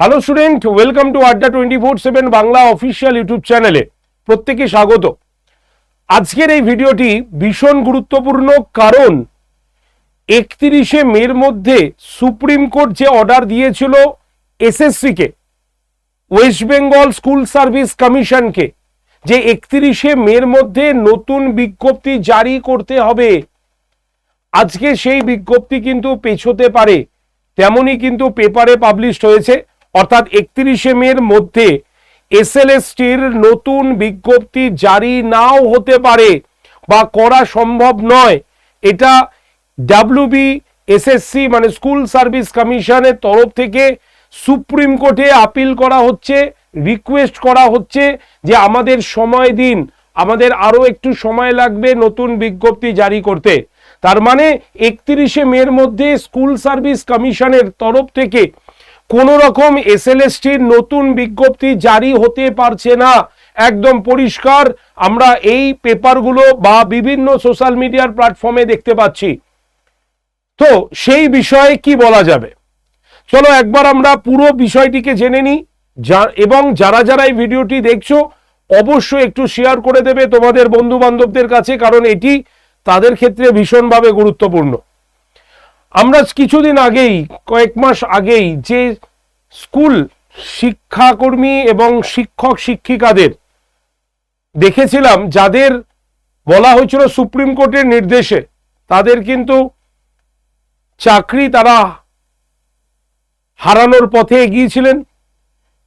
Hello student welcome to Adda twenty four seven Bangla official YouTube চ্যানেলে প্রত্যেকে স্বাগত। আজকের এই ভিডিওটি ভীষণ গুরুত্বপূর্ণ কারণ একত্রিশে মের মধ্যে সুপ্রিম কোর্ট যে অর্ডার দিয়েছিল এসএসসিকে ওয়েস্ট বেঙ্গল স্কুল সার্ভিস কমিশনকে যে একত্রিশে মের মধ্যে নতুন বিজ্ঞপ্তি জারি করতে হবে। আজকে সেই বিজ্ঞপ্তি কিন্তু পেছোতে পারে, তেমনই কিন্তু পেপারে পাবলিশড হয়েছে। অর্থাৎ একত্রিশে মের মধ্যে এসএলএসটির নতুন বিজ্ঞপ্তি জারি নাও হতে পারে বা করা সম্ভব নয়। এটা ডাব্লিউবি এসএসসি মানে স্কুল সার্ভিস কমিশনের তরফ থেকে সুপ্রিম কোর্টে আপিল করা হচ্ছে, রিকোয়েস্ট করা হচ্ছে যে আমাদের সময় দিন, আমাদের আরও একটু সময় লাগবে নতুন বিজ্ঞপ্তি জারি করতে। তার মানে একত্রিশে মের মধ্যে স্কুল সার্ভিস কমিশনের তরফ থেকে কোন রকম এসএলএসটির নতুন বিজ্ঞপ্তি জারি হতে পারছে না। একদম পরিষ্কার, আমরা এই পেপারগুলো বা বিভিন্ন সোশ্যাল মিডিয়ার প্ল্যাটফর্মে দেখতে পাচ্ছি। তো সেই বিষয়ে কি বলা যাবে? চলো একবার আমরা পুরো বিষয়টিকে জেনে নিই। এবং যারা যারা এই ভিডিওটি দেখছ, অবশ্যই একটু শেয়ার করে দেবে তোমাদের বন্ধু বান্ধবদের কাছে, কারণ এটি তাদের ক্ষেত্রে ভীষণভাবে গুরুত্বপূর্ণ। আমরা কিছুদিন আগেই, কয়েক মাস আগেই যে স্কুল শিক্ষাকর্মী এবং শিক্ষক শিক্ষিকাদের দেখেছিলাম, যাদের বলা হয়েছিল সুপ্রিম কোর্টের নির্দেশে, তাদের কিন্তু চাকরি তারা হারানোর পথে এগিয়েছিলেন।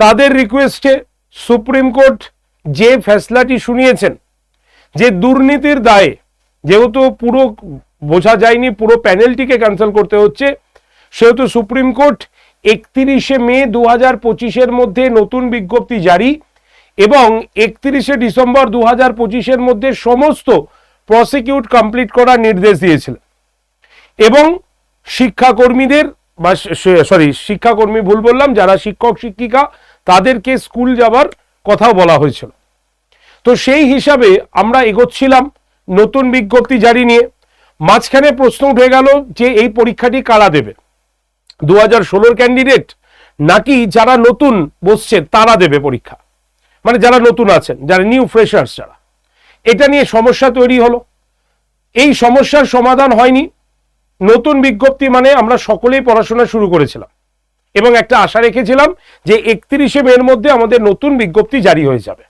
তাদের রিকোয়েস্টে সুপ্রিম কোর্ট যে ফেসলাটি শুনিয়েছেন, যে দুর্নীতির দায়ে, যেহেতু পুরো বোঝা যায়নি, পুরো প্যানেলটিকে ক্যান্সেল করতে হচ্ছে। সেহেতু সুপ্রিম কোর্ট একত্রিশে মে দু হাজার পঁচিশের মধ্যে নতুন বিজ্ঞপ্তি জারি এবং একত্রিশে ডিসেম্বর দু হাজার পঁচিশের মধ্যে সমস্ত প্রসিকিউট কমপ্লিট করার নির্দেশ দিয়েছিলেন এবং শিক্ষাকর্মীদের বা সরি শিক্ষাকর্মী ভুল বললাম, যারা শিক্ষক, শিক্ষিকা, তাদেরকে স্কুল যাবার কথাও বলা হয়েছিল। তো সেই হিসাবে আমরা এগোচ্ছিলাম নতুন বিজ্ঞপ্তি জারি নিয়ে। মাঝখানে প্রশ্ন উঠে গেল যে এই পরীক্ষাটি কারা দেবে? দু হাজার ষোলোর ক্যান্ডিডেট নাকি যারা নতুন বসছে তারা দেবে পরীক্ষা? মানে যারা নতুন আছেন, যারা নিউ ফ্রেশার্স যারা। এটা নিয়ে সমস্যা তৈরি হলো। এই সমস্যার সমাধান হয়নি। নতুন বিজ্ঞপ্তি মানে আমরা সকলেই পড়াশোনা শুরু করেছিলাম। এবং একটা আশা রেখেছিলাম যে একত্রিশে মের মধ্যে আমাদের নতুন বিজ্ঞপ্তি জারি হয়ে যাবে।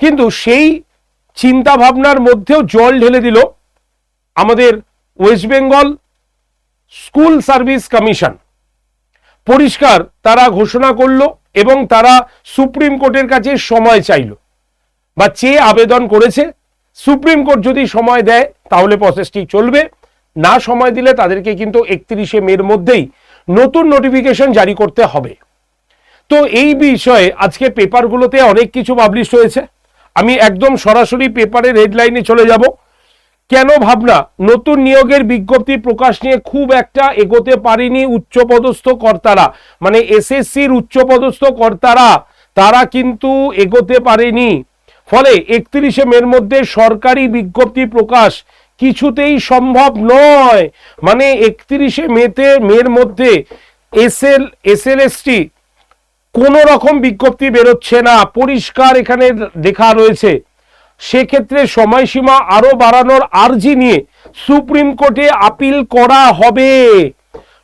কিন্তু সেই চিন্তা ভাবনার মধ্যেও জল ঢেলে দিল আমাদের West Bengal School Service Commission. পরিষ্কার, তারা ঘোষণা করল এবং তারা সুপ্রিম কোর্টের কাছে সময় চাইলো বা চেয়ে আবেদন করেছে। সুপ্রিম কোর্ট যদি সময় দেয়, তাহলে প্রসেসটি চলবে। না সময় দিলে তাদেরকে কিন্তু একত্রিশে মের মধ্যেই নতুন নোটিফিকেশন জারি করতে হবে। তো এই বিষয়ে আজকে পেপারগুলোতে অনেক কিছু পাবলিশ হয়েছে। আমি একদম সরাসরি পেপারের হেডলাইনে চলে যাব। কেন ভাবনা? নতুন নিয়োগের বিজ্ঞপ্তি প্রকাশ নিয়ে খুব একটা এগোতে পারেনি উচ্চপদস্থ কর্তারা। মানে এসএসসির উচ্চপদস্থ কর্তারা, তারা কিন্তু এগোতে পারেনি। ফলে একত্রিশে মের মধ্যে সরকারি বিজ্ঞপ্তি প্রকাশ কিছুতেই সম্ভব নয়। মানে একত্রিশে মেতে, মের মধ্যে এসএল, এসএলএসটি কোনো রকম বিজ্ঞপ্তি বেরোচ্ছে না। পরিষ্কার এখানে লেখা রয়েছে। সেক্ষেত্রে সময়সীমা আরও বাড়ানোর আর্জি নিয়ে সুপ্রিম কোর্টে আপিল করা হবে।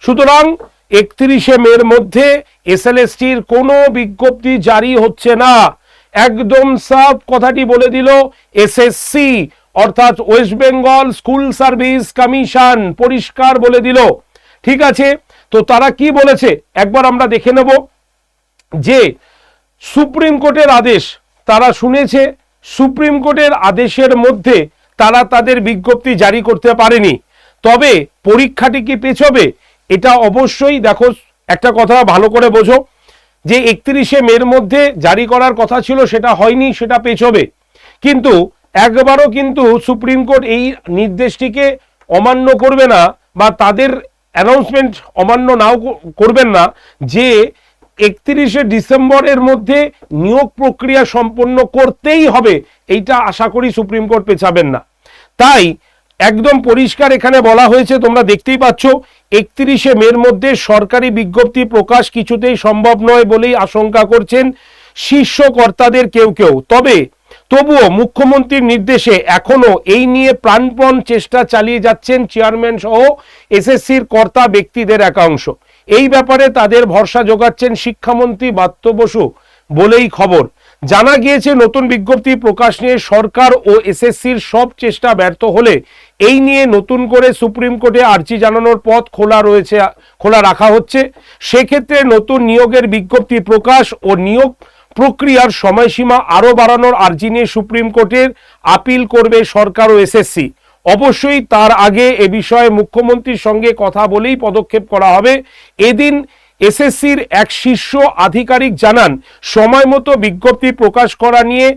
সুতরাং একত্রিশে মের মধ্যে এস এসএলএসটির কোনো বিজ্ঞপ্তি জারি হচ্ছে না। একদম সাফ কথাটি বলে দিল এসএসসি, অর্থাৎ West Bengal School Service Commission, পরিষ্কার বলে দিল। ঠিক আছে? তো তারা কি বলেছে? একবার আমরা দেখে নেব যে সুপ্রিম কোর্টের আদেশ তারা শুনেছে সুপ্রিম কোর্টের আদেশের মধ্যে তারা তাদের বিজ্ঞপ্তি জারি করতে পারেনি। তবে পরীক্ষাটি কি পেছবে, এটা অবশ্যই দেখো, একটা কথা ভালো করে বোঝো। যে একত্রিশে মের মধ্যে জারি করার কথা ছিল, সেটা হয়নি, সেটা পেছবে। কিন্তু একবারও কিন্তু সুপ্রিম কোর্ট এই নির্দেশটিকে অমান্য করবে না বা তাদের অ্যানাউন্সমেন্ট অমান্য নাও করবেন না যে একত্রিশে ডিসেম্বরের মধ্যে নিয়োগ প্রক্রিয়া সম্পন্ন করতেই হবে, এইটা আশা করি সুপ্রিম কোর্ট পেছাবেন না। তাই একদম পরিষ্কার এখানে বলা হয়েছে, তোমরা দেখতেই পাচ্ছ, একত্রিশে মের মধ্যে সরকারি বিজ্ঞপ্তি প্রকাশ কিছুতেই সম্ভব নয় বলেই আশঙ্কা করছেন শীর্ষ কর্তাদের কেউ কেউ। তবে তবুও মুখ্যমন্ত্রীর নির্দেশে এখনও এই নিয়ে প্রাণপণ চেষ্টা চালিয়ে যাচ্ছেন চেয়ারম্যান সহ এসএসসির কর্তা ব্যক্তিদের একাংশ। এই ব্যাপারে তাদের ভরসা যোগাচ্ছেন শিক্ষামন্ত্রী বাত্য বসু বলেই খবর। জানা গিয়েছে, নতুন বিজ্ঞপ্তি প্রকাশ নিয়ে সরকার ও এসএসসির সব চেষ্টা ব্যর্থ হলে এই নিয়ে নতুন করে সুপ্রিম কোর্টে আর্জি জানানোর পথ খোলা রয়েছে, খোলা রাখা হচ্ছে। সেক্ষেত্রে নতুন নিয়োগের বিজ্ঞপ্তি প্রকাশ ও নিয়োগ প্রক্রিয়ার সময়সীমা আরও বাড়ানোর আর্জি নিয়ে সুপ্রিম কোর্টের আপিল করবে সরকার ও এসএসসি। অবশ্যই তার আগে এ বিষয়ে মুখ্যমন্ত্রীর সঙ্গে কথা বলেই পদক্ষেপ করা হবে। এদিন এসএসসির এক শীর্ষ আধিকারিক জানান, সময় মতো বিজ্ঞপ্তি প্রকাশ করা নিয়ে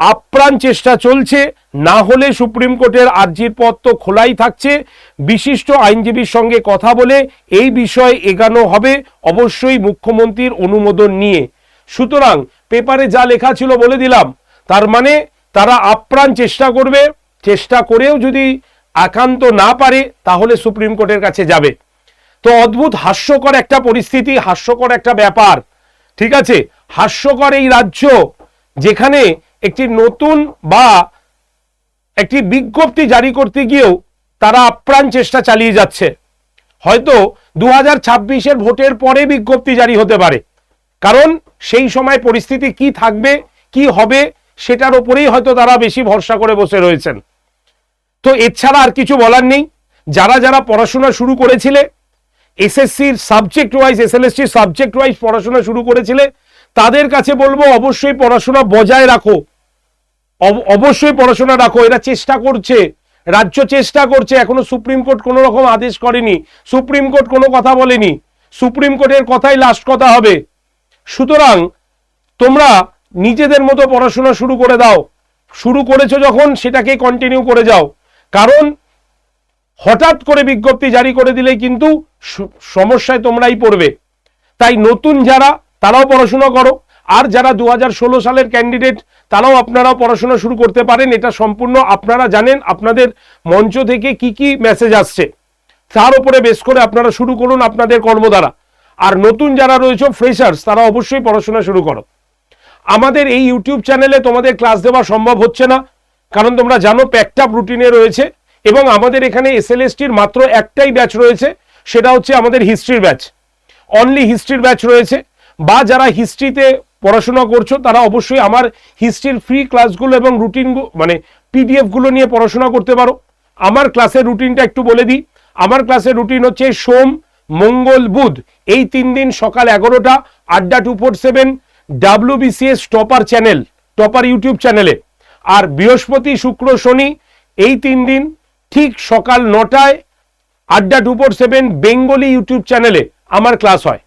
আপ্রাণ চেষ্টা চলছে। না হলে সুপ্রিম কোর্টের আর্জির পথ তো খোলাই থাকছে। বিশিষ্ট আইনজীবীর সঙ্গে কথা বলে এই বিষয়ে এগানো হবে অবশ্যই মুখ্যমন্ত্রীর অনুমোদন নিয়ে। সুতরাং পেপারে যা লেখা ছিল বলে দিলাম। তার মানে তারা আপ্রাণ চেষ্টা করবে। চেষ্টা করেও যদি একান্ত না পারে, তাহলে সুপ্রিম কোর্টের কাছে যাবে। তো অদ্ভুত, হাস্যকর একটা পরিস্থিতি, হাস্যকর একটা ব্যাপার, ঠিক আছে? হাস্যকর এই রাজ্য, যেখানে একটি নতুন বা একটি বিজ্ঞপ্তি জারি করতে গিয়েও তারা আপ্রাণ চেষ্টা চালিয়ে যাচ্ছে। হয়তো দু হাজার ভোটের পরে বিজ্ঞপ্তি জারি হতে পারে। কারণ সেই সময় পরিস্থিতি কি থাকবে, কি হবে, সেটার ওপরেই হয়তো তারা বেশি ভরসা করে বসে রয়েছেন। তো এছাড়া আর কিছু বলার নেই। যারা যারা পড়াশোনা শুরু করেছিলে এসএসসির সাবজেক্ট ওয়াইজ এসএলএসসির সাবজেক্ট ওয়াইজ পড়াশোনা শুরু করেছিলে, তাদের কাছে বলব অবশ্যই পড়াশোনা বজায় রাখো। অবশ্যই পড়াশোনা রাখো। এরা চেষ্টা করছে। রাজ্য চেষ্টা করছে। এখনও সুপ্রিম কোর্ট কোনো রকম আদেশ করেনি। সুপ্রিম কোর্ট কোনো কথা বলেনি। সুপ্রিম কোর্টের কথাই লাস্ট কথা হবে। সুতরাং তোমরা নিজেদের মতো পড়াশোনা শুরু করে দাও। শুরু করেছ যখন, সেটাকে কন্টিনিউ করে যাও। কারণ হঠাৎ করে বিজ্ঞপ্তি জারি করে দিলে কিন্তু সমস্যায় তোমরাই পড়বে। তাই নতুন যারা, তারাও পড়াশোনা করো। আর যারা দু হাজার ষোলো সালের ক্যান্ডিডেট তারাও আপনারাও পড়াশোনা শুরু করতে পারেন। এটা সম্পূর্ণ আপনারা জানেন। আপনাদের মঞ্চ থেকে কি কি মেসেজ আসছে, তার উপরে বেশ করে আপনারা শুরু করুন আপনাদের কর্মদ্বারা আর নতুন যারা রয়েছে ফ্রেশার্স তারা অবশ্যই পড়াশোনা শুরু করো। আমাদের এই ইউটিউব চ্যানেলে তোমাদের ক্লাস দেওয়া সম্ভব হচ্ছে না। কারণ তোমরা জানো প্যাকটাপ রুটিনে রয়েছে এবং আমাদের এখানে এসএলএসটির মাত্র একটাই ব্যাচ রয়েছে, সেটা হচ্ছে আমাদের হিস্ট্রির ব্যাচ অনলি হিস্ট্রির ব্যাচ রয়েছে। বা যারা হিস্ট্রিতে পড়াশোনা করছ, তারা অবশ্যই আমার হিস্ট্রির ফ্রি ক্লাসগুলো এবং রুটিন মানে পিডিএফগুলো নিয়ে পড়াশোনা করতে পারো। আমার ক্লাসের রুটিনটা একটু বলে দিই। আমার ক্লাসের রুটিন হচ্ছে সোম, মঙ্গল, বুধ। এই তিন দিন সকাল এগারোটা, Adda two four seven WBCS topper channel topper YouTube চ্যানেলে আর বৃহস্পতি, শুক্র, শনি এই তিন দিন ঠিক সকাল নটায় Adda two four seven Bengali YouTube চ্যানেলে আমার ক্লাস হয়।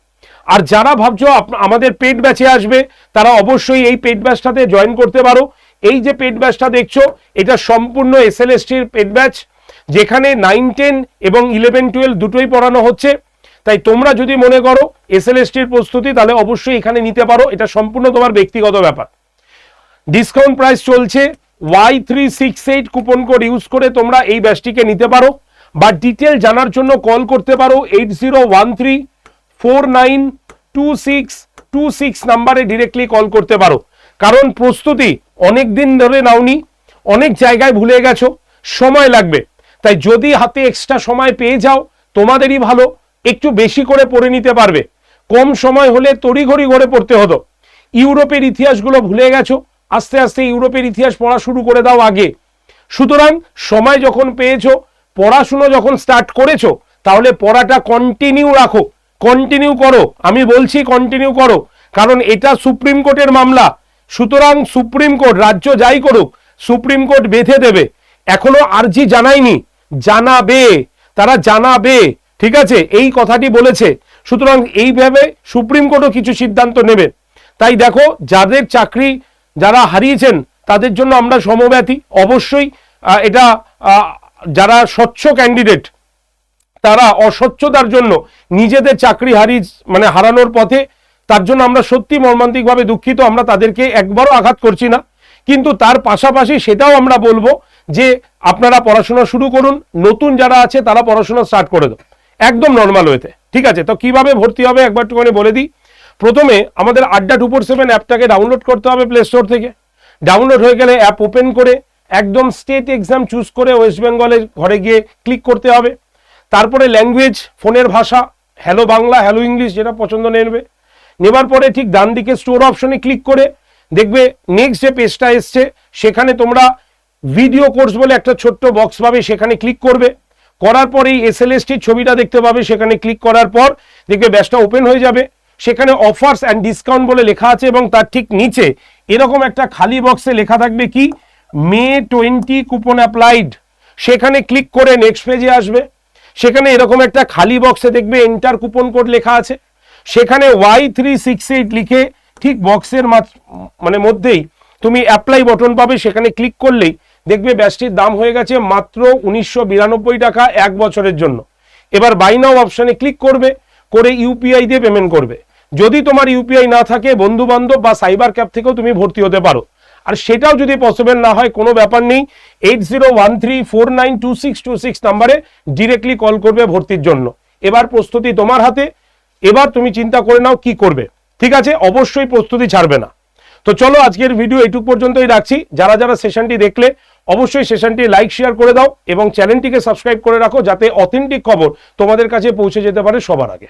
আর যারা ভাবছ আমাদের পেড ব্যাচে আসবে, তারা অবশ্যই এই পেড ব্যাচটাতে জয়েন করতে পারো। এই যে পেড ব্যাচটা দেখছ, এটা সম্পূর্ণ এস এসএলএসটির পেড ব্যাচ, যেখানে নাইন, টেন এবং ইলেভেন, টুয়েলভ দুটোই পড়ানো হচ্ছে। তাই তোমরা যদি মনে করো এস এসএলএসটির প্রস্তুতি, তাহলে অবশ্যই এখানে নিতে পারো। এটা সম্পূর্ণ তোমার ব্যক্তিগত ব্যাপার। ডিসকাউন্ট প্রাইস চলছে। Y three six eight coupon code use করে তোমরা এই ব্যাচটিকে নিতে পারো। বা ডিটেল জানার জন্য কল করতে পারো eight zero one three four nine two six two six নাম্বারে ডিরেক্টলি কল করতে পারো। কারণ প্রস্তুতি অনেক দিন ধরে নাওনি, অনেক জায়গায় ভুলে গেছো, সময় লাগবে। তাই যদি হাতে এক্সট্রা সময় পেয়ে যাও, তোমাদেরই ভালো, একটু বেশি করে পড়ে নিতে পারবে। কম সময় হলে তড়িঘড়ি ঘরে পড়তে হতো। ইউরোপের ইতিহাসগুলো ভুলে গেছো আস্তে আস্তে ইউরোপের ইতিহাস পড়া শুরু করে দাও আগে। সুতরাং সময় যখন পেয়েছ, পড়াশুনো যখন স্টার্ট করেছ, তাহলে পড়াটা কন্টিনিউ রাখো। কন্টিনিউ করো। আমি বলছি কন্টিনিউ করো, কারণ এটা সুপ্রিম কোর্টের মামলা। সুতরাং সুপ্রিম কোর্ট, রাজ্য যাই করুক, সুপ্রিম কোর্ট বেঁধে দেবে। এখনও আর্জি জানায়নি। জানাবে। তারা জানাবে। ঠিক আছে? এই কথাটি বলেছে। সুতরাং এইভাবে সুপ্রিম কোর্টও কিছু সিদ্ধান্ত নেবে। তাই দেখো, যাদের চাকরি যারা হারিয়েছেন, তাদের জন্য আমরা সমব্যথী। অবশ্যই এটা যারা স্বচ্ছ ক্যান্ডিডেট তারা অস্বচ্ছতার জন্য নিজেদের চাকরি হারিয়ে মানে হারানোর পথে, তার জন্য আমরা সত্যি মর্মান্তিকভাবে দুঃখিত, আমরা তাদেরকে একবারও আঘাত করছি না। কিন্তু তার পাশাপাশি সেটাও আমরা বলব যে, আপনারা পড়াশোনা শুরু করুন, নতুন যারা আছে, তারা পড়াশোনা স্টার্ট করে দাও। একদম নর্মাল ওয়েতে ঠিক আছে? তো কীভাবে ভর্তি হবে, একবার একটুখানি বলে দিই। প্রথমে আমাদের আড্ডা টু ফোর সেভেন অ্যাপটাকে ডাউনলোড করতে হবে প্লে স্টোর থেকে। ডাউনলোড হয়ে গেলে অ্যাপ ওপেন করে একদম স্টেট এক্সাম চুজ করে ওয়েস্ট বেঙ্গলের ঘরে গিয়ে ক্লিক করতে হবে। তারপরে ল্যাঙ্গুয়েজ, ফোনের ভাষা, হ্যালো বাংলা, হ্যালো ইংলিশ যেটা পছন্দ নেবে। নেবার পরে ঠিক ডান দিকে স্টোর অপশনে ক্লিক করে দেখবে নেক্সট যে পেজটা এসছে, সেখানে তোমরা ভিডিও কোর্স বলে একটা ছোট্ট বক্স পাবে, সেখানে ক্লিক করবে। করার পর এই এস এল ছবিটা দেখতে পাবে, সেখানে ক্লিক করার পর দেখবে ব্যাচটা ওপেন হয়ে যাবে। সেখানে অফার্স অ্যান্ড ডিসকাউন্ট বলে লেখা আছে এবং তার ঠিক নিচে এরকম একটা খালি বক্সে লেখা থাকবে কি? মে টোয়েন্টি কুপন অ্যাপ্লাইড সেখানে ক্লিক করে নেক্সট পেজে আসবে। সেখানে এরকম একটা খালি বক্সে দেখবে এন্টার কুপন কোড লেখা আছে। সেখানে ওয়াই থ্রি সিক্স এইট লিখে ঠিক বক্সের মানে মধ্যেই তুমি অ্যাপ্লাই বটন পাবে। সেখানে ক্লিক করলেই দেখবে ব্যাচটির দাম হয়ে গেছে মাত্র উনিশশো বিরানব্বই টাকা এক বছরের জন্য। এবার বাই নাও অপশানে ক্লিক করবে। করে ইউপিআই দিয়ে পেমেন্ট করবে। যদি তোমার ইউপিআই না থাকে বন্ধু বান্ধব বা সাইবার ক্যাব থেকেও তুমি ভর্তি হতে পারো। আর সেটাও যদি পসিবল না হয়, কোনো ব্যাপার নেই eight zero one three four nine two six two six নাম্বারে ডিরেক্টলি কল করবে ভর্তির জন্য। এবার প্রস্তুতি তোমার হাতে, এবার তুমি চিন্তা করে নাও কি করবে। ঠিক আছে? অবশ্যই প্রস্তুতি ছাড়বে না। তো চলো আজকের ভিডিও এইটুক পর্যন্তই রাখছি। যারা যারা সেশনটি দেখলে, অবশ্যই সেশনটি লাইক শেয়ার করে দাও এবং চ্যানেলটিকে সাবস্ক্রাইব করে রাখো যাতে অথেন্টিক খবর তোমাদের কাছে পৌঁছে যেতে পারে সবার আগে।